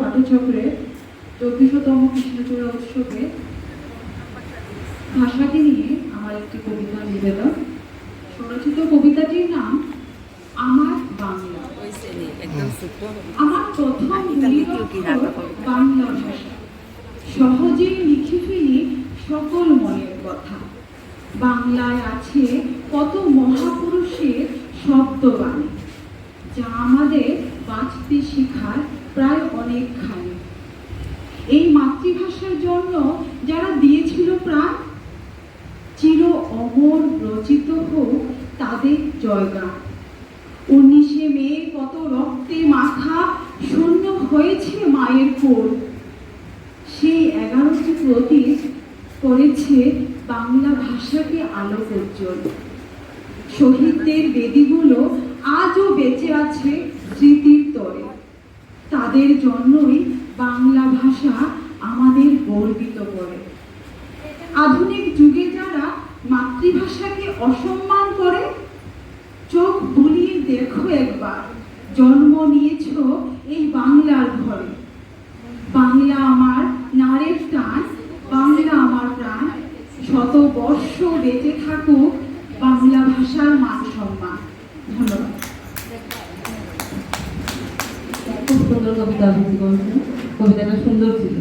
পাঠচক্রের চব্বিশতম কৃষ্ণচূড়া উৎসবে ভাষাকে নিয়ে আমার একটি কবিতা নিবেদন। স্বরচিত কবিতাটির নাম আমার বাংলা। আমার প্রথম বাংলা ভাষা। সহজেই লিখে ফেলি সকল মনের কথা। বাংলায় আছে কত মহাপুরুষের শব্দবাণী যা আমাদের বাঁচতে শেখার প্রায় অনেকখানি এই মাতৃভাষার জন্য যারা দিয়েছিল প্রাণ, চির অমর রচিত হোক তাদের জয়গান। উনিশে মে কত রক্তে মাথা শূন্য হয়েছে মায়ের কোল। সেই এগারোটি প্রতীক করেছে বাংলা ভাষাকে আলো উজ্জ্বল শহীদদের বেদিগুলো আছে স্মৃতির তরে। তাদের জন্যই বাংলা ভাষা আমাদের গর্বিত করে। আধুনিক যুগে যারা মাতৃভাষাকে অসম্মান করে, চোখ বুলিয়ে দেখো একবার, জন্ম নিয়েছ এই বাংলার ঘরে। বাংলা আমার নারের টান, বাংলা আমার প্রাণ। শত বর্ষ বেঁচে থাকুক বাংলা ভাষার মান সুন্দর কবিতা আবৃত্তি করেছেন। কবিতাটা সুন্দর ছিল।